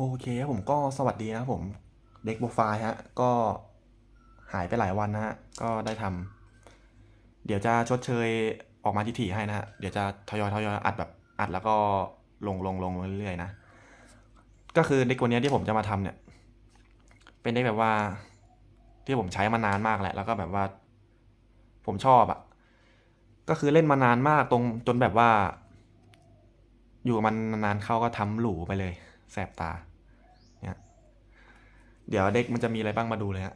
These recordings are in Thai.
โอเคครับผมก็สวัสดีนะครับผมเด็กโปรไฟล์ฮะก็หายไปหลายวันนะฮะก็ได้ทำเดี๋ยวจะชดเชยออกมาที่ถี่ให้นะฮะเดี๋ยวจะทยอยทยอยอัดแบบอัดแล้วก็ลงลงลงเรื่อยๆนะ ก็คือเด็กวันนี้ที่ผมจะมาทำเนี่ย เป็นเด็กแบบว่าที่ผมใช้มานานมากแหละแล้วก็แบบว่า ผมชอบอะ่ะก็คือเล่นมานานมากตรงจนแบบว่า อยู่มันนานเข้าก็ทำหลูไปเลย แสบตา เดี๋ยวเด็กมันจะมีอะไรบ้างมาดูเลยฮะ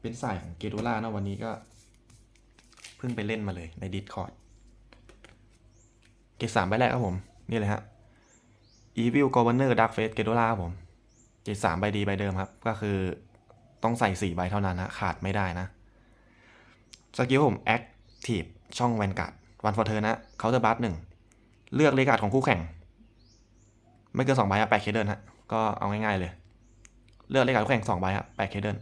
เป็นสายของเกดูล่านะวันนี้ก็ เพิ่งไปเล่นมาเลยใน Discord เกรดสามใบแรกครับผม นี่เลยฮะ Evil Governor Dark Face เกดูล่าครับผม เกรดสามใบดีใบเดิมครับ ก็คือต้องใส่สี่ใบเท่านั้นนะขาดไม่ได้นะ สกิลผม Active ช่องแวนการ์ดวันฟอร์เทอร์นะเคาน์เตอร์บัสหนึ่งเลือกเลกาดของคู่แข่ง ไม่เกินสองใบอะแปดเคเดิลฮะก็เอาง่ายๆเลย เลือกเลขคู่แข่งสองใบฮะแปดเคเดิล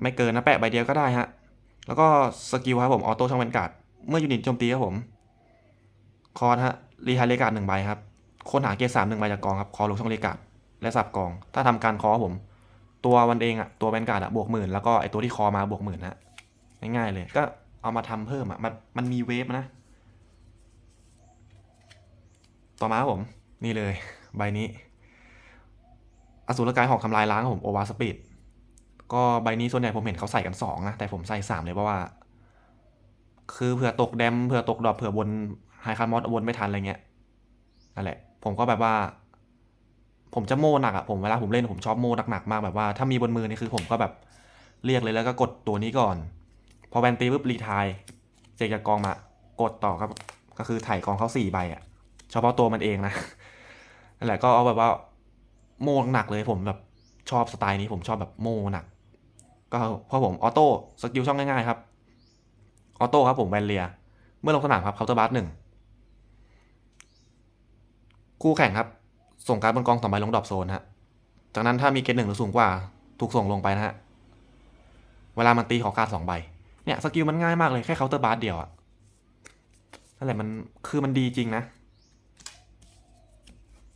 ไม่เกินนะแปะใบเดียวก็ได้ฮะ แล้วก็สกิลครับผมออโต้ช่องแวนการ์ดเมื่อยูนิตโจมตีครับผม คอร์ฮะรีไฮเลกาดหนึ่งใบครับค้นหาเกรดสามหนึ่งใบจากกองครับ คอลงช่องเลกาดและสับกอง ถ้าทำการคอครับผม ตัวมันเองอะตัวแวนการ์ดอะบวกหมื่นแล้วก็ไอตัวที่คอมาบวกหมื่นฮะง่ายๆเลยก็เอามาทำเพิ่มอะมันมันมีเวฟนะ ต่อมาครับผม นี่เลย ใบนี้ อสูรกายหอกทำลายล้างครับผมโอวาสปีดก็ใบนี้ส่วนใหญ่ผมเห็นเขาใส่กันสองนะแต่ผมใส่สามเลยเพราะว่า คือเผื่อตกแดมเผื่อตกดรอปเผื่อวนไฮคาร์มอสวนไม่ทันอะไรเงี้ยนั่นแหละ ผมก็แบบว่า ผมจะโม่หนักอะผมเวลาผมเล่นผมชอบโม่หนักๆมากแบบว่าถ้ามีบนมือนี่คือผมก็แบบเรียกเลยแล้วก็กดตัวนี้ก่อน พอแวนตีปุ๊บรีทายเจกจากกองมากดต่อครับ ก็คือถ่ายกองเขาสี่ใบอะเฉพาะตัวมันเองนะนั่นแหละก็เอาแบบว่า โม่หนักเลยผมแบบชอบสไตล์นี้ผมชอบแบบโม่หนัก ก็เพราะผมออโต้สกิลช่องง่ายๆครับออโต้ครับผมแวนเลีย เมื่อลงสนามครับเคาน์เตอร์บัสหนึ่งคู่แข่งครับ ส่งการดบนกองสองใบลงดรอปโซนฮะจากนั้นถ้ามีเกณฑ์หนึ่งหรือสูงกว่า ถูกส่งลงไปนะฮะ เวลามันตีขอการสองใบ เนี่ยสกิลมันง่ายมากเลยแค่เคาน์เตอร์บัสเดียวอะนั่นแหละมันคือมันดีจริงนะ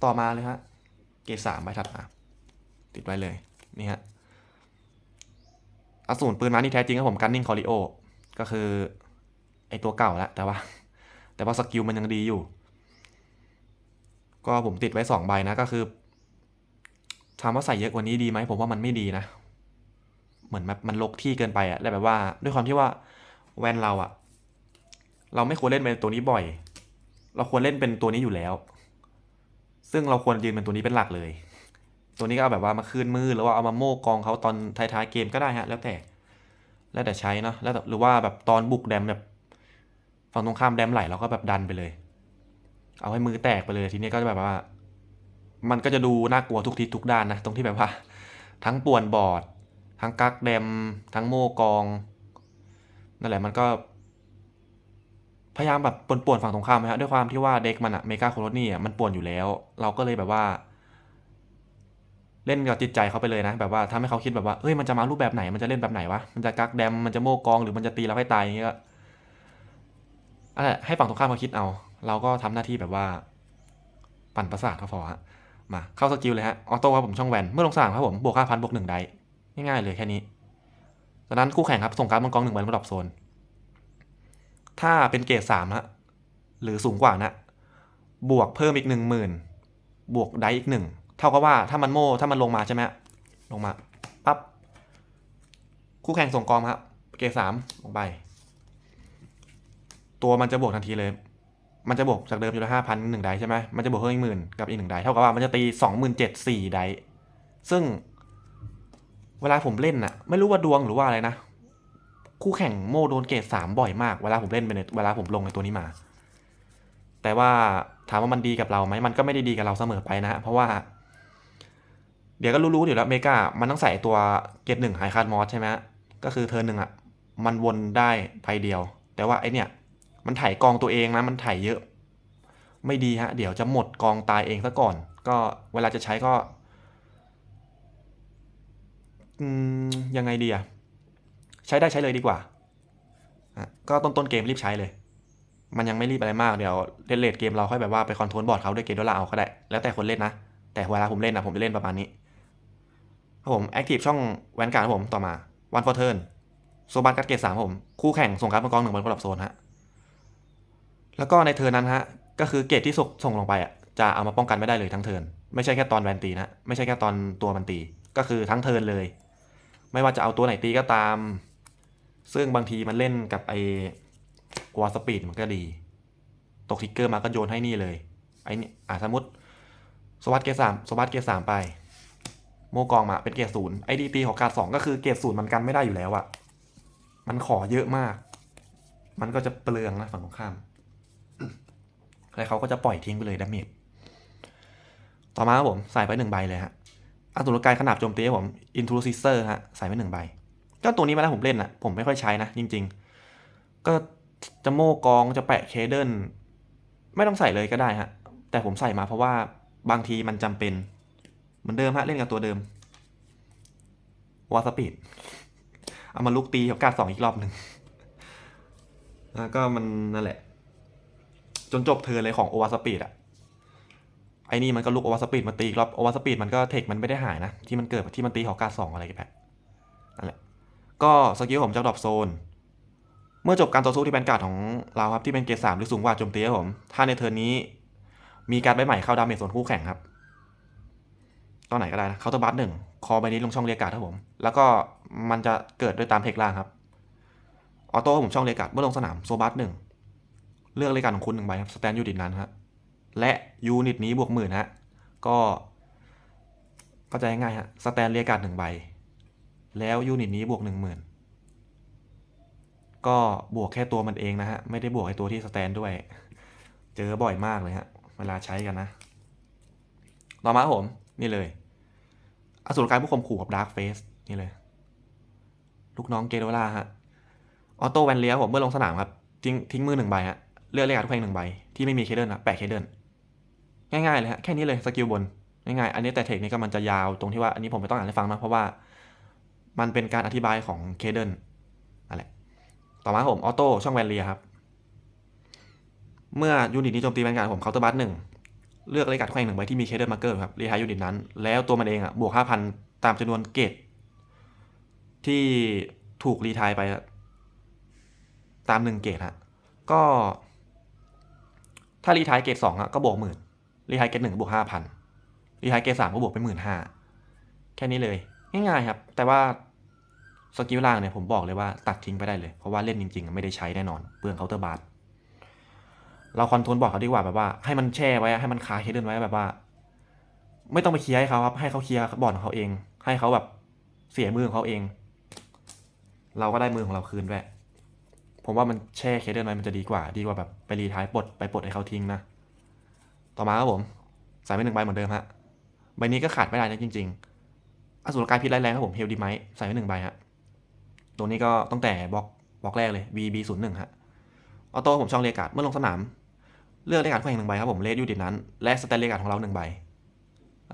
ต่อมาเลยฮะ เกสามใบถัดมาติดไว้เลยนี่ฮะอสูรปืนมานี่แท้จริงครับผมกันนิ่งคอริโอก็คือไอตัวเก่าแล้วแต่ว่า แต่ว่าสกิลมันยังดีอยู่ ก็ผมติดไว้สองใบนะก็คือถามว่าใส่เยอะกว่านี้ดีไหมผมว่ามันไม่ดีนะ เหมือนแบบมันลกที่เกินไปอะแล้วแบบว่า ด้วยความที่ว่าแวนเราอะเราไม่ควรเล่นเป็นตัวนี้บ่อย เราควรเล่นเป็นตัวนี้อยู่แล้ว ซึ่งเราควรยืนเป็นตัวนี้เป็นหลักเลย ตัวนี้ก็เอาแบบว่ามาคืนมือหรือว่าเอามาโม่กองเขาตอนท้ายๆเกมก็ได้ฮะแล้วแต่ แล้วแต่ใช้เนาะแล้วแต่หรือว่าแบบตอนบุกแดมแบบฝั่งตรงข้ามแดมไหลเราก็แบบดันไปเลย เอาให้มือแตกไปเลยทีนี้ก็จะแบบว่า มันก็จะดูน่ากลัวทุกทิศทุกด้านนะตรงที่แบบว่า ทั้งป่วนบอร์ดทั้งกักแดมทั้งโม่กองนั่นแหละมันก็ พยายามแบบป่วนๆฝั่งตรงข้ามนะฮะด้วยความที่ว่าเด็กมันอะเมกาโคโรนี่อะมันป่วนอยู่แล้ว เราก็เลยแบบว่า เล่นกับจิตใจเขาไปเลยนะ แบบว่าทำให้เขาคิดแบบว่าเอ้ยมันจะมารูปแบบไหนมันจะเล่นแบบไหนวะมันจะกักแดมมันจะโม่กองหรือมันจะตีเราให้ตายอย่างเงี้ยก็อันนั้นให้ฝั่งตรงข้ามเขาคิดเอา เราก็ทำหน้าที่แบบว่า ปั่นประสาทเขาพอฮะมาเข้าสกิลเลยฮะออโต้ครับผมช่องแวนเมื่อลงสนามครับผมบวกห้าพันบวกหนึ่งได้ง่ายๆเลยแค่นี้จากนั้นคู่แข่งครับส่งการ์ดบนกองหนึ่งใบบนดรอปโซน ถ้าเป็นเกรดสามฮะหรือสูงกว่านะ บวกเพิ่มอีกหนึ่งหมื่นบวกได้อีกหนึ่งเท่ากับว่าถ้ามันโม่ถ้ามันลงมาใช่ไหมลงมาปั๊บคู่แข่งส่งกองครับเกรดสามลงไป ตัวมันจะบวกทันทีเลย มันจะบวกจากเดิมอยู่ละห้าพันหนึ่งไดใช่ไหมมันจะบวกเพิ่มอีกหมื่นกับอีกหนึ่งไดเท่ากับว่ามันจะตีสองหมื่นเจ็ดสี่ไดซึ่ง เวลาผมเล่นน่ะ ไม่รู้ว่าดวงหรือว่าอะไรนะ คู่แข่งโมโดนเกรดสามบ่อยมาก เวลาผมเล่นไปในเวลาผมลงในตัวนี้มา แต่ว่าถามว่ามันดีกับเราไหมมันก็ไม่ได้ดีกับเราเสมอไปนะ เพราะว่า เดี๋ยวก็รู้ๆอยู่แล้วเมกามันต้องใส่ตัวเกรดหนึ่งไฮคาร์ดมอสใช่ไหมก็คือเทิร์หนึ่งอะมันวนได้ไพเดียว แต่ว่าไอเนี่ยมันถ่ายกองตัวเองนะ มันถ่ายเยอะ ไม่ดีฮะ เดี๋ยวจะหมดกองตายเองซะก่อน ก็เวลาจะใช้ก็ยังไงดีอะ ใช้ได้ใช้เลยดีกว่า ก็ต้นต้นเกมรีบใช้เลย มันยังไม่รีบอะไรมากเดี๋ยวเล่นเลดเกมเราค่อยแบบว่าไปคอนโทรลบอร์ดเขาด้วยเกมดอลลาร์เอาก็ได้ แล้วแต่คนเล่นนะ แต่เวลาผมเล่นนะผมจะเล่นประมาณนี้ครับผมแอคทีฟช่องแวนการ์ดผมต่อมาวันฟอร์เทิร์นโซบัสกัดเกตสามผม คู่แข่งส่งการ์ดมังกรหนึ่งบนกลับโซนฮะแล้วก็ในเทิร์นนั้นฮะก็คือเกตที่ส่งส่งลงไปอะจะเอามาป้องกันไม่ได้เลยทั้งเทิร์นไม่ใช่แค่ตอนแวนตีนะไม่ใช่แค่ตอนตัวมันตี ก็คือทั้งเทิร์นเลย ไม่ว่าจะเอาตัวไหนตีก็ตาม ซึ่งบางทีมันเล่นกับไอ้วอลสปีดมันก็ดี ตกทิกเกอร์มาก็โยนให้นี่เลย ไอ้นี่อะสมมติ สวัสดเกสามสวัสดเกสามไป โมกองมาเป็นเกศูนย์ไอดีตีของการสองก็คือเกศูนย์มันกันไม่ได้อยู่แล้วอะมันขอเยอะมาก มันก็จะเปลืองนะฝั่งตรงข้าม แล้วเขาก็จะปล่อยทิ้งไปเลยดาเมจต่อมาครับผม ใส่ไปหนึ่งใบเลยฮะอสุรกายขนาบโจมตีผมอินทรูซิเซอร์ฮะ ใส่ไปหนึ่งใบ ก็ตัวนี้มาแล้วผมเล่นอะผมไม่ค่อยใช้นะ จริง ๆ ก็จะโม่กองจะแปะเคเดิลไม่ต้องใส่เลยก็ได้ฮะ แต่ผมใส่มาเพราะว่าบางทีมันจำเป็น เหมือนเดิมฮะ เล่นกับตัวเดิมวอสปีดเอามาลุกตีกับการสองอีกรอบหนึ่งแล้วก็มันนั่นแหละ จนจบเทิร์นเลยของโอวาสปีดอะไอ้นี่มันก็ลุกโอวาสปีดมาตีอีกรอบโอวาสปีดมันก็เทคมันไม่ได้หายนะ ที่มันเกิดที่มันตีขอกาสองอะไรกันแบบนั่นแหละ ก็สกิลผมจะดรอปโซน เมื่อจบการต่อสู้ที่เป็นการ์ดของเราครับที่เป็นเกรดสามหรือสูงกว่าโจมตีครับผม ถ้าในเทิร์นนี้ มีการใบใหม่เข้าดาเมจส่วนคู่แข่งครับตอนไหนก็ได้นะเคาน์เตอร์บัสหนึ่งคอใบนี้ลงช่องเรียกการ์ดครับผม แล้วก็มันจะเกิดด้วยตามเทคล่างครับออโต้ผมช่องเรียกการ์ดเมื่อลงสนามโซบัสหนึ่งเลือกเรียกการ์ดของคุณหนึ่งใบครับสแตนยูนิตนั้นครับและยูนิตนี้บวกหมื่นฮะก็เข้าใจง่ายฮะสแตนเรียกการ์ดหนึ่งใบ แล้วยูนิตนี้บวกหนึ่งหมื่นก็บวกแค่ตัวมันเองนะฮะ ไม่ได้บวกไอตัวที่สแตนด้วย เจอบ่อยมากเลยฮะ เวลาใช้กันนะ ต่อมาผม นี่เลย อสูรกายผู้ข่มขู่กับดาร์กเฟสนี่เลย ลูกน้องเกโดล่าฮะ ออโต้แวนเลียผมเมื่อลงสนามครับ ทิ้งทิ้งมือหนึ่งใบฮะ เลือกเลขทุกแข่งหนึ่งใบ ที่ไม่มีเคเดิลนะแปะเคเดิลง่ายๆเลยฮะ แค่นี้เลยสกิลบนง่ายๆ อันนี้แต่เทคนี้ก็มันจะยาวตรงที่ว่าอันนี้ผมไม่ต้องอ่านให้ฟังนะเพราะว่า มันเป็นการอธิบายของเคเดนั่นแหละ ต่อมาผมออโต้ช่องแวนเลียครับ เมื่อยูนิตนี้โจมตีแวนการ์ดผมเคาน์เตอร์บัสหนึ่งเลือกเลขกัดแข่งหนึ่งใบที่มีเคเดิลมาร์เกอร์ครับรีไทายยูนิตนั้น แล้วตัวมันเองอะบวกห้าพันตามจำนวนเกตที่ถูกรีไทายไปตามหนึ่งเกตฮะก็ ถ้ารีไทายเกตสองอะก็บวกหมื่นรีไทายเกตหนึ่งบวกห้าพันรีไทายเกตสามก็บวกไปหมื่นห้าแค่นี้เลย ง่ายๆครับ แต่ว่าสกิลล่างเนี่ยผมบอกเลยว่าตัดทิ้งไปได้เลย เพราะว่าเล่นจริงๆ ไม่ได้ใช้แน่นอนเปลืองเคาน์เตอร์บาร์เราคอนโทรลบอกเขาดีกว่าแบบว่าให้มันแช่ไว้ให้มันคาเคเดินไว้แบบว่า ไม่ต้องไปเคลียร์ให้เขาครับ ให้เขาเคลียร์บอร์ดของเขาเอง ให้เขาแบบเสียมือของเขาเอง เราก็ได้มือของเราคืนด้วยผมว่ามันแช่เคเดินไว้มันจะดีกว่า ดีกว่าแบบไปรีท้ายปลดไปปลดให้เขาทิ้งนะต่อมาครับผมใส่ไปหนึ่งใบเหมือนเดิมฮะใบนี้ก็ขาดไม่ได้นะจริง ๆ อสูรกายพิษร้แรงครับผมเฮลดีไมใส่ไปหนึ่งใบฮะตัวนี้ก็ตั้งแต่บล็อกบล็อกแรกเลย VB 0 1ฮะออโต้ผมช่องเรียกาดเมื่อลงสนาม เลือกเรียกาดคู่แข่งหนึ่งใบครับผมเลสยูนิตนั้น และสแตนเรียกาดของเราหนึ่งใบ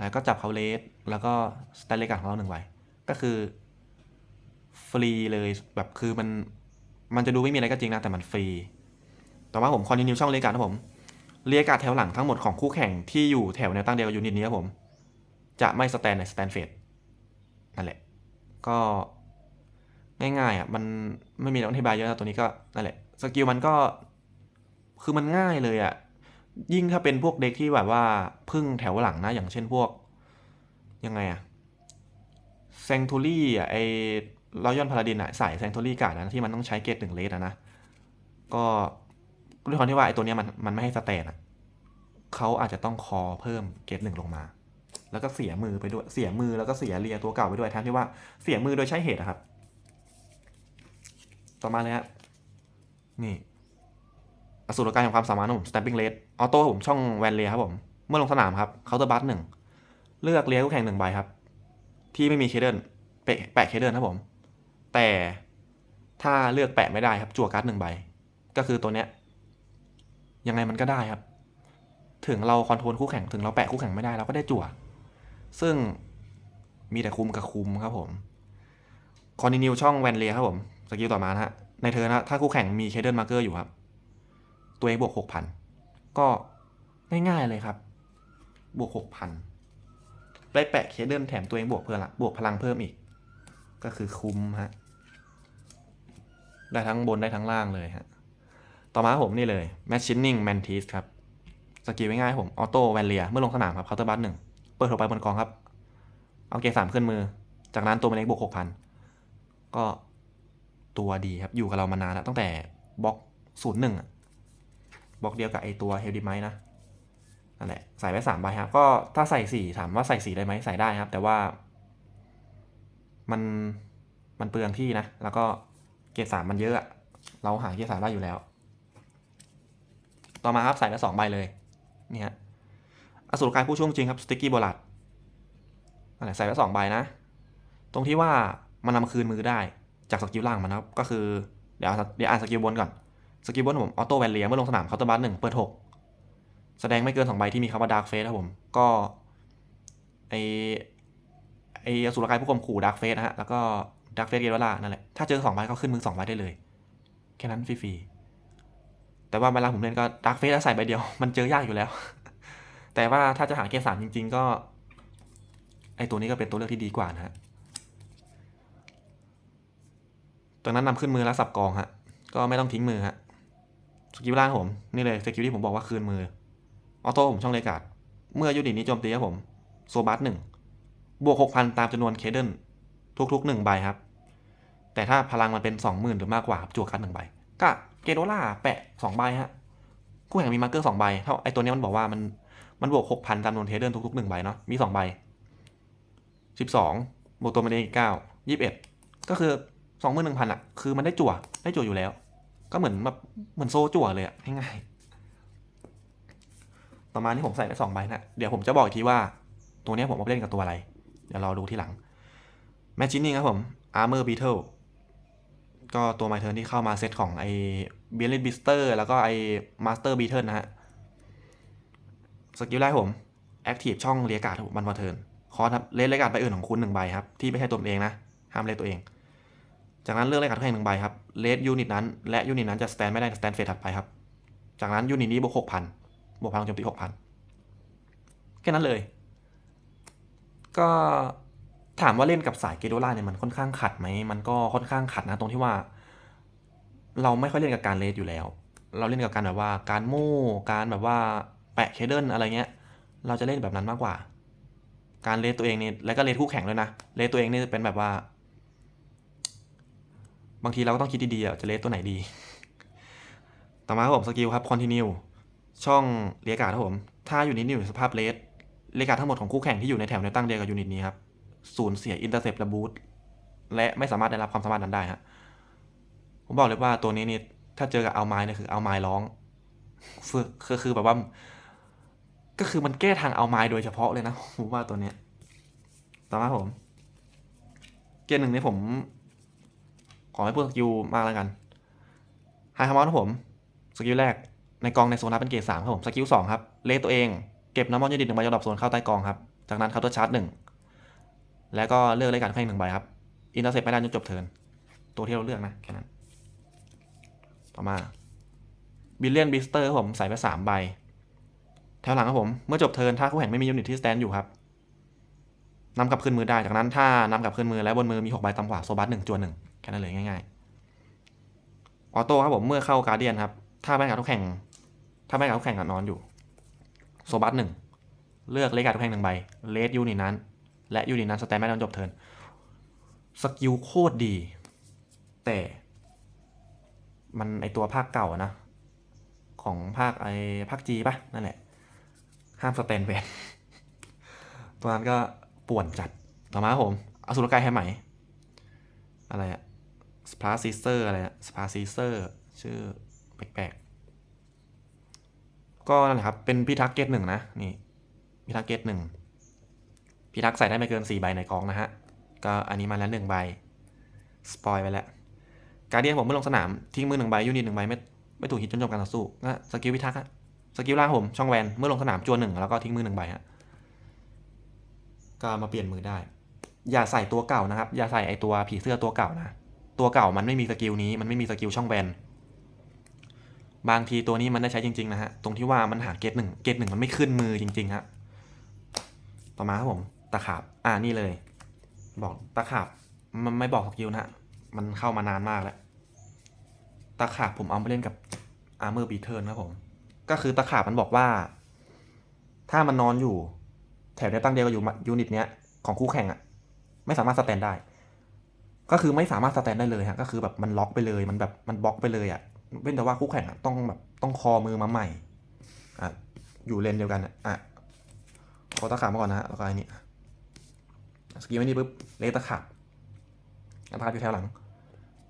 แล้วก็จับเขาเลสแล้วก็สแตนเรียกาดของเราหนึ่งใบก็คือฟรีเลยแบบคือมันมันจะดูไม่มีอะไรก็จริงนะแต่มันฟรี ต่อมาผมคอนติเนียช่องเรียกาดครับผมเรียกาดแถวหลังทั้งหมดของคู่แข่งที่อยู่แถวแนวตั้งเดียวกับยูนิตนี้ครับผมจะไม่สแตนในสแตนเฟส นั่นแหละ ก็ง่ายๆอะมันไม่มีต้อธิบายเยอะนะตัวนี้ก็นั่นแหละสกิลมันก็คือมันง่ายเลยอะยิ่งถ้าเป็นพวกเด็กที่แบบว่าพึ่งแถวหลังนะ อย่างเช่นพวก ยังไงอะแซงทูรี่อะไอรอยอนพาราดินอะใส่แซงทูรี่กาดนะที่มันต้องใช้เกตหนึ่งเลสอะนะ ก็ด้วยความที่ว่าไอตัวเนี้ยมันมันไม่ให้สแตนอะเขาอาจจะต้องคอเพิ่มเกตหนึ่งลงมา แล้วก็เสียมือไปด้วยเสียมือแล้วก็เสียเรียตัวเก่าไปด้วยแทนที่ว่าเสียมือโดยใช้เหตุอะครับ ต่อมาเลยฮะนี่อสูรกายของความสามารถของผม stamping rate ออโต้ผมช่องแวนเลียครับผมเมื่อลงสนามครับเคาน์เตอร์บัสหนึ่งเลือกเลียคู่แข่งหนึ่งใบครับ ที่ไม่มีเคเดิลแปะแปะเคเดิลครับผม แต่ถ้าเลือกแปะไม่ได้ครับ จั่วการ์ดหนึ่งใบ ก็คือตัวเนี้ยยังไงมันก็ได้ครับ ถึงเราคอนโทรลคู่แข่งถึงเราแปะคู่แข่งไม่ได้เราก็ได้จั่ว ซึ่งมีแต่คุมกับคุมครับผมคอนติเนียช่องแวนเลียครับผมสกิลต่อมานะฮะในเธอนะถ้าคู่แข่งมีเคเดิลมาร์เกอร์อยู่ครับ ตัวเองบวกหกพันก็ง่ายๆเลยครับ บวกหกพันได้แปะเคเดิลแถมตัวเองบวกเพิ่มละบวกพลังเพิ่มอีก ก็คือคุ้มฮะได้ทั้งบนได้ทั้งล่างเลยฮะต่อมาผมนี่เลย Machining Mantis ครับสกิลง่ายๆผมออโต้แวนเลียเมื่อลงสนามครับเคาน์เตอร์บัสหนึ่ง ปิดหัวไปบนกองครับ เอาเกสามขึ้นมือ จากนั้นตัวมันเล็กบวกหกพันก็ตัวดีครับ อยู่กับเรามานานแล้วตั้งแต่บล็อกศูนย์หนึ่งบล็อกเดียวกับไอตัวเฮลดิไมนะนั่นแหละใส่ไว้สามใบครับ ก็ถ้าใส่สี่ถามว่าใส่สี่ได้ไหมใส่ได้ครับ แต่ว่า มันมันเปลืองที่นะ แล้วก็เกรดสามมันเยอะเราหาเกรดสามได้อยู่แล้ว ต่อมาครับใส่ไปสองใบเลยนี่ฮะ อสูรกายผู้ช่วงจริงครับสติกกี้โบลัดนั่นแหละใส่ไปสองใบนะ ตรงที่ว่ามันนำคืนมือได้จากสกิลล่างมันนะครับ ก็คือเดี๋ยวเดี๋ยวอ่านสกิลบนก่อน สกิลบนผมออโต้แวนเลียเมื่อลงสนามเคาน์เตอร์บัสหนึ่งเปิดหกแสดงไม่เกินสองใบที่มีคำว่าดาร์กเฟสครับผม ก็ไอไออสูรกายผู้ข่มขู่ดาร์กเฟสนะฮะ แล้วก็ดาร์กเฟสเกลวล่านั่นแหละ ถ้าเจอสองใบก็ขึ้นมือสองใบได้เลย แค่นั้นฟรีๆแต่ว่าเวลาผมเล่นก็ดาร์กเฟสใส่ใบเดียว มันเจอยากอยู่แล้ว แต่ว่าถ้าจะหาเกสามจริง ๆ ก็ ไอตัวนี้ก็เป็นตัวเลือกที่ดีกว่านะฮะตัวนั้นนำขึ้นมือแล้วสับกองฮะ ก็ไม่ต้องทิ้งมือฮะ สกิลล่างผม นี่เลยสกิลที่ผมบอกว่าคืนมือ ออโต้ผมช่องเลกาด เมื่อยูนิตนี้โจมตีครับผม โซบัสหนึ่ง บวกหกพันตามจำนวนเคเดิลทุกๆหนึ่งใบครับ แต่ถ้าพลังมันเป็นสองหมื่นหรือมากกว่าจั่วคัดหนึ่งใบ ก็เกโดล่าแปะสองใบฮะ คู่แข่งมีมาร์เกอร์สองใบ เท่าไอตัวนี้มันบอกว่ามัน มันบวกหกพันตามจำนวนเคเดิลทุกๆหนึ่งใบเนาะมีสองใบสิบสองบวกตัวมันเองเก้ายี่สิบเอ็ดก็คือสองหมื่นหนึ่งพันอะคือมันได้จั่ว ได้จั่วอยู่แล้ว ก็เหมือนแบบเหมือนโซ่จั่วเลยอะง่ายๆต่อมาที่ผมใส่ไปสองใบนะเดี๋ยวผมจะบอกอีกทีว่า ตัวนี้ผมเอาไปเล่นกับตัวอะไร เดี๋ยวรอดูที่หลังแมชชินนิ่งครับผม Armor Beetle ก็ตัวไมเทิร์นที่เข้ามาเซตของไอ้เบียร์ลิบิสเตอร์แล้วก็ไอ้มาสเตอร์บีเทิลนะฮะ สกิลแรกผม Active ช่องเรียกาดมันมาเทิร์นคอครับเลนเรียกาดไปอื่นของคุณหนึ่งใบครับ ที่ไม่ใช่ตัวเองนะ ห้ามเลนตัวเอง จากนั้นเลือกเรียกาดแค่หนึ่งใบครับเลนยูนิตนั้น และยูนิตนั้นจะสแตนไม่ได้สแตนเฟสถัดไปครับ จากนั้นยูนิตนี้บวกหกพันบวกพลังโจมตีหกพันแค่นั้นเลย ก็ถามว่าเล่นกับสายเกโดล่าเนี่ยมันค่อนข้างขัดไหม มันก็ค่อนข้างขัดนะตรงที่ว่า เราไม่ค่อยเล่นกับการเลสอยู่แล้ว เราเล่นกับการแบบว่าการโม่ การแบบว่า แปะเคเดิลอะไรเงี้ย เราจะเล่นแบบนั้นมากกว่า การเลสตัวเองนี่แล้วก็เลสคู่แข่งด้วยนะ เลสตัวเองนี่เป็นแบบว่า บางทีเราก็ต้องคิดดีๆจะเลสตัวไหนดี ต่อมาครับผมสกิลครับคอนติเนียช่องเรียกาดครับผม ถ้าอยู่นิดอยู่สภาพเลสเรียกาดทั้งหมดของคู่แข่งที่อยู่ในแถวแนตั้งเดียวกับยูนิตนี้ครับสูญเสียอินเตอร์เซปและบูทและไม่สามารถได้รับความสามารถนั้นได้ฮะผมบอกเลยว่าตัวนี้นี่ถ้าเจอกับเอาไม้เนี่ยคือเอาไม้ร้องคือคือแบบว่า ก็คือมันแก้ทางเอาไม้โดยเฉพาะเลยนะผมว่าตัวเนี้ยต่อมาผม เกมหนึ่งนี้ผม ขอให้พูดสกิลมากแล้วกันไฮคาร์มอนครับผมสกิลแรกในกองในโซนนับเป็นเกรดสามครับผมสกิลสองครับเลทตัวเองเก็บน้ำมันยูนิตหนึ่งใบยอดดอกโซนเข้าใต้กองครับ จากนั้นเคาตอร์ชาร์จหนึ่งแล้วก็เลือกรายการแค่หนึ่งใบครับ อินเตอร์เซ็ปไม่ได้จนจบเทิร์นตัวที่เราเลือกนะแค่นั้น ต่อมาบิลเลียนบิสเตอร์ผมใส่ไปสามใบ แถวหลังครับผม เมื่อจบเทิร์นถ้าคู่แข่งไม่มียูนิตที่สแตนอยู่ครับนำกลับขึ้นมือได้ จากนั้นถ้านำกลับขึ้นมือแล้วบนมือมีหกใบต่ำกว่าโซบัสหนึ่งจวนหนึ่งแค่นั้นเลยง่ายๆ ออโต้ครับผมเมื่อเข้าการเดียนครับ ถ้าแม่กับทุกแข่ง ถ้าแม่กับทุกแข่งกับนอนอยู่โซบัสหนึ่งเลือกเลขการทุกแข่งหนึ่งใบเลสยูนิตนั้น และยูนิตนั้นสแตนไม่ได้จนจบเทิร์นสกิลโคตรดี แต่ มันไอตัวภาคเก่านะ ของภาคไอภาคจีปะนั่นแหละ ห้ามสแตนแวนตัวนั้นก็ป่วนจัด ต่อมาผมอสุรกายให้ไหม อะไรอะสปาซิเซอร์อะไรอะสปาซิเซอร์ ชื่อแปลกๆ ก็นั่นแหละครับ เป็นพิทักษ์เกตหนึ่งนะ นี่พิทักษ์เกตหนึ่งพิทักษ์ใส่ได้ไม่เกิน 4 ใบในกองนะฮะ ก็อันนี้มาแล้วหนึ่งใบ สปอยไปแล้ว การเดียนผมเมื่อลงสนาม ทิ้งมือหนึ่งใบยูนิตหนึ่งใบไม่ไม่ถูกฮิตจนจบการต่อสู้ก็สกิลพิทักษ์ สกิลล่างผมช่องแวนเมื่อลงสนามจวนหนึ่งแล้วก็ทิ้งมือหนึ่งใบฮะก็มาเปลี่ยนมือได้ อย่าใส่ตัวเก่านะครับ อย่าใส่ไอตัวผีเสื้อตัวเก่านะ ตัวเก่ามันไม่มีสกิลนี้มันไม่มีสกิลช่องแวนบางทีตัวนี้มันได้ใช้จริงๆนะฮะตรงที่ว่ามันหาเกตหนึ่งเกตหนึ่งมันไม่ขึ้นมือจริงๆฮะต่อมาครับผมตะขาบอ่านี่เลย บอกตะขาบมันไม่บอกสกิลนะฮะมันเข้ามานานมากแล้วตะขาบผมเอาไปเล่นกับอาร์เมอร์บีเทิร์นครับผม ก็คือตะขาบมันบอกว่า ถ้ามันนอนอยู่ แถวเดียวตั้งเดียวกับอยู่ยูนิตเนี้ยของคู่แข่งอะไม่สามารถสแตนได้ ก็คือไม่สามารถสแตนได้เลยฮะก็คือแบบมันล็อกไปเลยมันแบบมันบล็อกไปเลยอะเว้นแต่ว่าคู่แข่งอะต้องแบบต้องคอมือมาใหม่อะอยู่เลนเดียวกันอะขอตะขาบมาก่อนนะฮะแล้วก็อันนี้สกิลไว้นี่ปุ๊บเลตะขาบตะขาบอยู่แถวหลัง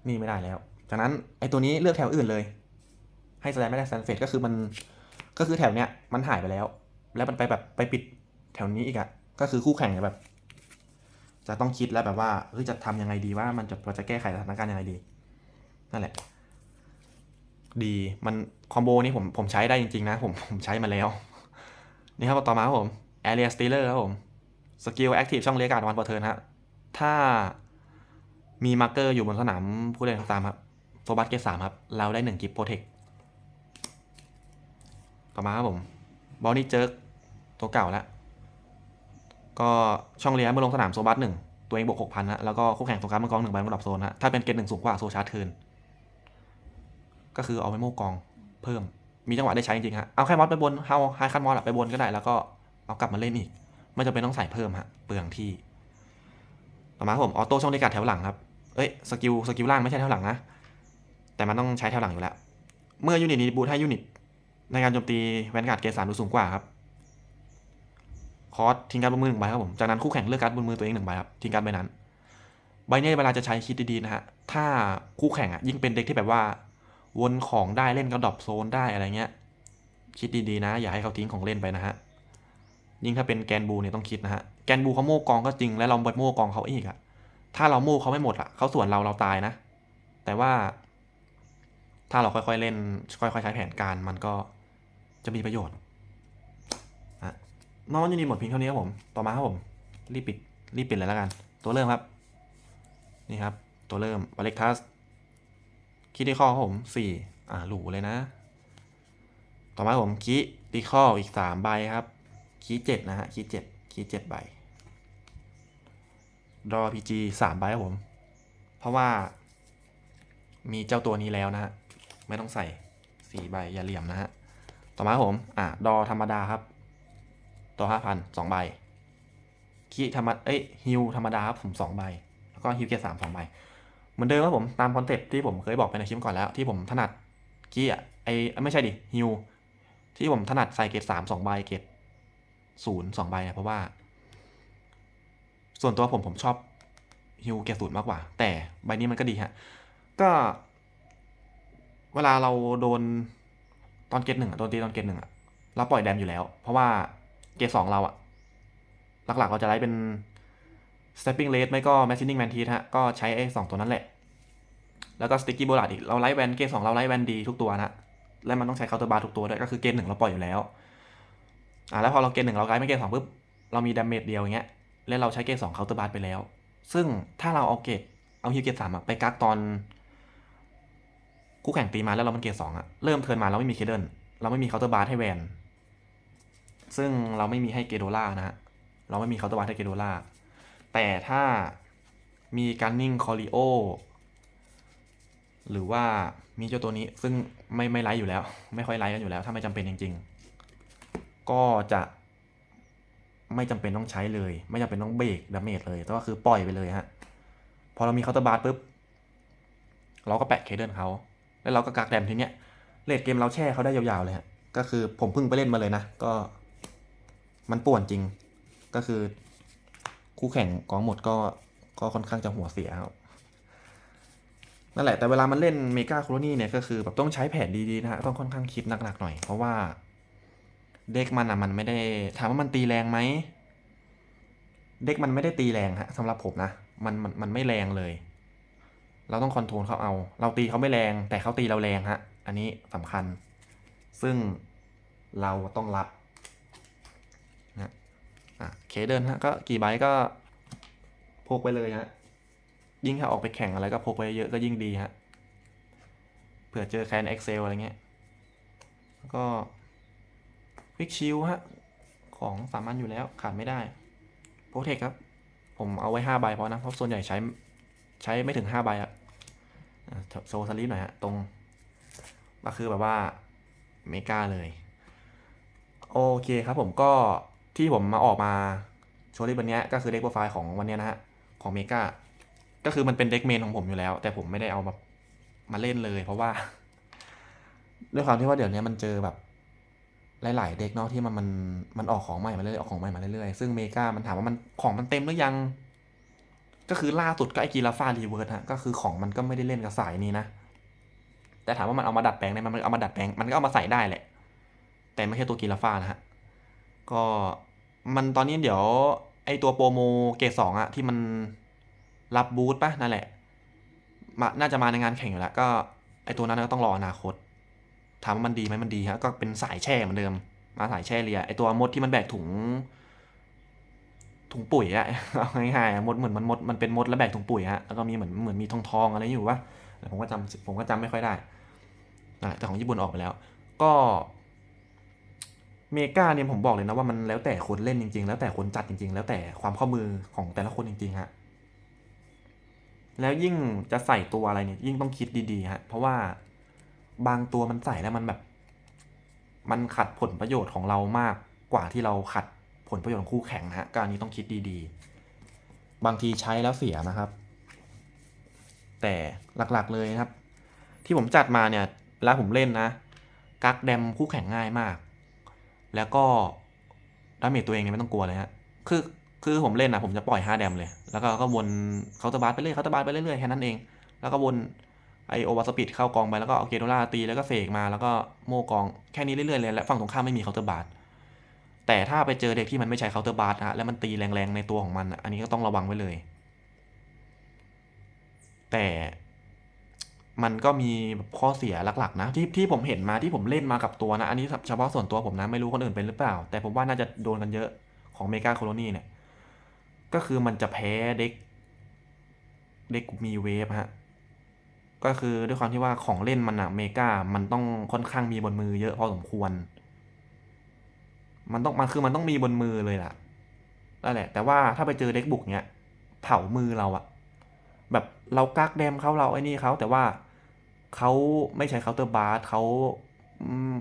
นี่ไม่ได้แล้ว จากนั้นไอตัวนี้เลือกแถวอื่นเลย ให้แสดงไม่ได้แซนเฟดก็คือมันก็คือแถวเนี้ยมันหายไปแล้ว แล้วมันไปแบบไปปิดแถวนี้อีกอะก็คือคู่แข่งเนี่ยแบบ จะต้องคิดแล้วแบบว่าเฮ้ยจะทำยังไงดีว่ามันจะเราจะแก้ไขสถานการณ์ยังไงดี นั่นแหละ ดีมันคอมโบนี้ผมผมใช้ได้จริงๆนะ ผมผมใช้มาแล้ว นี่ครับต่อมาครับผม Area Stealer ครับผมสกิล Active ช่องเรียกการวันเปอเทิร์นฮะถ้ามีมาร์เกอร์อยู่บนสนามผู้เล่นตามครับโซบัสเกตสามครับ เราได้หนึ่งกิฟโปรเทค ต่อมาครับผมบอลนี่เจิร์กตัวเก่าแล้ว ก็ช่องเลี้ยงเมื่อลงสนามโซบัสหนึ่งตัวเองบวกหกพันนะแล้วก็คู่แข่งสงครามมังกรหนึ่งใบบนดับโซนนะถ้าเป็นเกตหนึ่งสูงกว่าโซชาร์เทิร์นก็คือเอาไปโม่กองเพิ่มมีจังหวะได้ใช้จริงๆฮะเอาแค่มอสไปบนเอาไฮคันมอสไปบนก็ได้แล้วก็เอากลับมาเล่นอีกไม่จำเป็นต้องใส่เพิ่มฮะเปลืองที่ ต่อมาผมออโต้ช่องในการแถวหลังครับเอ้ยสกิลสกิลล่างไม่ใช่แถวหลังนะแต่มันต้องใช้แถวหลังอยู่แล้ว เมื่อยูนิตนี้บูทให้ยูนิต ในการโจมตีแวนการ์ดเกรดสามดูสูงกว่าครับคอร์สทิ้งการดบนมือหนึ่งใบครับผม จากนั้นคู่แข่งเลือกการดบนมือตัวเองหนึ่งใบครับทิ้งการดใบนั้น ใบนี้เวลาจะใช้คิดดีๆนะฮะ ถ้าคู่แข่งอะยิ่งเป็นเด็กที่แบบว่า วนของได้เล่นกระดอบโซนได้อะไรเงี้ย คิดดีๆนะ อย่าให้เขาทิ้งของเล่นไปนะฮะ ยิ่งถ้าเป็นแกนบูเนี่ยต้องคิดนะฮะ แกนบูเขาโม่กองก็จริง แล้วเราไปโม่กองเขาอีกอะ ถ้าเราโม่เขาไม่หมดอะเขาส่วนเราเราตายนะ แต่ว่า ถ้าเราค่อยๆเล่น ค่อยๆใช้แผนการมันก็ จะมีประโยชน์อะน้องยูนิตหมดเพียงเท่านี้ครับผม ต่อมาครับผม รีบปิด รีบปิดเลยแล้วกัน ตัวเริ่มครับ นี่ครับ ตัวเริ่มวาเลกทัสคิดที่ข้อครับผมสี่อ่าหลูเลยนะ ต่อมาผมคีตีข้ออีกสามใบครับคีเจ็ดนะฮะคีเจ็ดคีเจ็ดใบดอพีจีสามใบครับผม เพราะว่า มีเจ้าตัวนี้แล้วนะฮะ ไม่ต้องใส่สี่ใบอย่าเหลี่ยมนะฮะ ต่อมาผม อะ ดอธรรมดาครับ ตัวห้าพันสองใบ คีธรรมดเอ้ยฮิวธรรมดาครับผมสองใบ แล้วก็ฮิวเกียร์สามสองใบ เหมือนเดิมครับผมตามคอนเซ็ปต์ที่ผมเคยบอกไปในคลิปก่อนแล้ว ที่ผมถนัดกี้อะไอไม่ใช่ดิฮิวที่ผมถนัดใส่เกรดสามสองใบเกรดศูนย์สองใบเนี่ยเพราะว่า ส่วนตัวผมผมชอบฮิวเกรดศูนย์มากกว่า แต่ใบนี้มันก็ดีฮะ ก็ เวลาเราโดน ตอนเกรดหนึ่งอะโดนตีตอนเกรดหนึ่งอะเราปล่อยแดมอยู่แล้ว เพราะว่าเกรดสองเราอะหลักๆเราจะไล่เป็น stepping rate ไม่ก็ machining man teeth ฮะ ก็ใช้ไอ้สองตัวนั้นแหละ แล้วก็ sticky bullet อีก เราไล่แวนเกรดสองเราไล่แวนดีทุกตัวนะ และมันต้องใช้ counter bar ทุกตัวด้วย ก็คือเกรดหนึ่งเราปล่อยอยู่แล้ว อ่าแล้วพอเราเกรดหนึ่งเราไล่ไม่เกรดสองปุ๊บ เรามี damage เดียวอย่างเงี้ย แล้วเราใช้เกรดสอง counter bar ไปแล้ว ซึ่งถ้าเราเอาเกรดเอาฮิวเกรดสามอะไปกักตอน คู่แข่งตีมาแล้วเรามันเกรดสองอะเริ่มเทินมาเราไม่มีเคเดิลเราไม่มี counter bar ให้แวน ซึ่งเราไม่มีให้เกโดล่านะฮะเราไม่มี counter bar ให้เกโดล่าแต่ถ้ามีการนิ่งคอริโอหรือว่ามีเจ้าตัวนี้ซึ่งไม่ไม่ไลฟ์อยู่แล้ว ไม่ค่อยไลฟ์กันอยู่แล้ว ถ้าไม่จำเป็นจริง ๆ ก็จะไม่จำเป็นต้องใช้เลย ไม่จำเป็นต้องเบรกดาเมจเลยแต่ก็คือปล่อยไปเลยฮะ พอเรามีเคาน์เตอร์บาร์ปุ๊บ เราก็แปะเคเดิลเขา แล้วเราก็กักแดมทีเนี้ยเลดเกมเราแช่เขาได้ยาวๆเลยฮะก็คือผมเพิ่งไปเล่นมาเลยนะ ก็มันป่วนจริง ก็คือ คู่แข่งกองหมดก็ก็ค่อนข้างจะหัวเสียครับนั่นแหละแต่เวลามันเล่นเมกาโคโลนี่เนี่ยก็คือแบบต้องใช้แผนดีๆนะฮะต้องค่อนข้างคิดหนักๆหน่อย เพราะว่าเด็กมันอะมันไม่ได้ถามว่ามันตีแรงไหมเด็กมันไม่ได้ตีแรงฮะสำหรับผมนะมันมันมันไม่แรงเลย เราต้องคอนโทรลเขาเอา เราตีเขาไม่แรง แต่เขาตีเราแรงฮะ อันนี้สำคัญ ซึ่งเราต้องรับอะเคเดินฮะ ก็กี่ใบก็พกไปเลยฮะ ยิ่งถ้าออกไปแข่งอะไรก็พกไปเยอะก็ยิ่งดีฮะ เผื่อเจอแคน Excel อะไรเงี้ย แล้วก็ควิกชิลฮะ ของสามัญอยู่แล้วขาดไม่ได้โปรเทคครับ ผมเอาไว้ห้าใบพอนะ เพราะส่วนใหญ่ใช้ใช้ไม่ถึงห้าใบอะ โชว์สลิปหน่อยฮะตรงก็คือแบบว่าเมกาเลยโอเคครับผมก็ที่ผมมาออกมาโชว์ลิปวันเนี้ยก็คือเด็กโปรไฟล์ของวันเนี้ยนะฮะของเมกาก็คือมันเป็นเด็กเมนของผมอยู่แล้ว แต่ผมไม่ได้เอาแบบมาเล่นเลย เพราะว่าด้วยความที่ว่าเดี๋ยวนี้มันเจอแบบหลาย ๆ เด็กเนาะที่มันมันมันออกของใหม่มาเรื่อยๆออกของใหม่มาเรื่อยๆซึ่งเมกามันถามว่ามันของมันเต็มหรือยัง ก็คือล่าสุดก็ไอกีราฟารีเวิร์สฮะก็คือของมันก็ไม่ได้เล่นกับสายนี้นะ แต่ถามว่ามันเอามาดัดแปลงได้มมันเอามาดัดแปลงมันก็เอามาใส่ได้แหละ แต่ไม่ใช่ตัวกีราฟานะฮะก็มันตอนนี้เดี๋ยวไอตัวโปรโมเกรดสองอะที่มันรับบูธปะนั่นแหละมาน่าจะมาในงานแข่งอยู่แล้วก็ไอตัวนั้นก็ต้องรออนาคตถามว่ามันดีไหมมันดีฮะก็เป็นสายแช่เหมือนเดิม มาสายแช่เรียไอตัวมดที่มันแบกถุง ถุงปุ๋ยอะเอาง่ายๆอะมดเหมือนมันมดมันเป็นมดแล้วแบกถุงปุ๋ยฮะแล้วก็มีเหมือนเหมือนมีทองทองอะไรอยู่วะแต่ผมก็จำผมก็จำไม่ค่อยได้แต่ของญี่ปุ่นออกไปแล้ว ก็เมกาเนี่ยผมบอกเลยนะว่ามันแล้วแต่คนเล่นจริง ๆ แล้วแต่คนจัดจริง ๆ แล้วแต่ความข้อมือของแต่ละคนจริงๆฮะแล้วยิ่งจะใส่ตัวอะไรเนี่ยยิ่งต้องคิดดีๆฮะเพราะว่าบางตัวมันใส่แล้วมันแบบ มันขัดผลประโยชน์ของเรามากกว่าที่เราขัด ผลประโยชน์ของคู่แข่งนะฮะการนี้ต้องคิดดีๆ บางทีใช้แล้วเสียนะครับ แต่หลักๆเลยนะครับ ที่ผมจัดมาเนี่ยเวลาผมเล่นนะ กักแดมคู่แข่งง่ายมาก แล้วก็ดาเมจตัวเองเนี่ยไม่ต้องกลัวเลยฮะคือคือผมเล่นนะผมจะปล่อย5แดมเลย แล้วก็ก็วนเคาน์เตอร์บาร์ไปเรื่อยเคาน์เตอร์บาร์ไปเรื่อยๆแค่นั้นเอง แล้วก็วนไอโอวาสปิดเข้ากองไปแล้วก็เอาเกโดล่าตีแล้วก็เสกมาแล้วก็โม่กองแค่นี้เรื่อยๆเลยและฝั่งตรงข้ามไม่มีเคาน์เตอร์บาร์ แต่ถ้าไปเจอเด็กที่มันไม่ใช้เคาน์เตอร์บาร์นะฮะแล้วมันตีแรงๆในตัวของมันอันนี้ก็ต้องระวังไว้เลย แต่มันก็มีข้อเสียหลักๆ นะ ที่ที่ผมเห็นมาที่ผมเล่นมากับตัวนะ อันนี้เฉพาะส่วนตัวผมนะ ไม่รู้คนอื่นเป็นหรือเปล่า แต่ผมว่าน่าจะโดนกันเยอะของเมกาโคโลนีเนี่ย ก็คือมันจะแพ้เด็ก เด็กมีเวฟฮะ ก็คือด้วยความที่ว่าของเล่นมันอะเมกามันต้องค่อนข้างมีบนมือเยอะพอสมควร มันต้องมันคือมันต้องมีบนมือเลยล่ะนั่นแหละ แต่ว่าถ้าไปเจอเด็กบุกเนี้ยเผามือเราอะแบบเรากักแดมเขาเราไอ้นี่เขาแต่ว่าเขาไม่ใช้เคาน์เตอร์บาร์เขา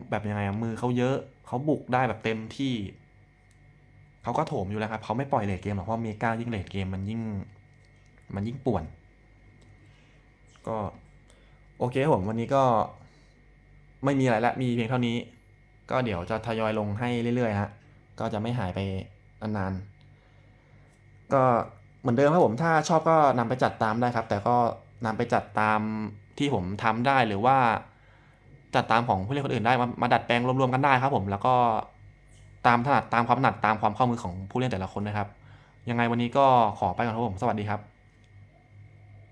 แบบยังไงมือเขาเยอะเขาบุกได้แบบเต็มที่เขาก็โถมอยู่แล้วครับเขาไม่ปล่อยเลทเกมหรอกเพราะเมกายิ่งเลทเกมมันยิ่ง มันยิ่งป่วน ก็ โอเคผมวันนี้ก็ไม่มีอะไรละมีเพียงเท่านี้ ก็เดี๋ยวจะทยอยลงให้เรื่อยๆฮะก็จะไม่หายไปนานๆก็เหมือนเดิมครับผมถ้าชอบก็นำไปจัดตามได้ครับ แต่ก็นำไปจัดตามที่ผมทำได้หรือว่า จัดตามของผู้เล่นคนอื่นได้มามาดัดแปลงรวมๆกันได้ครับผมแล้วก็ตามถนัดตามความถนัดตามความเข้ามือของผู้เล่นแต่ละคนนะครับ ยังไงวันนี้ก็ขอไปก่อนครับผม สวัสดีครับ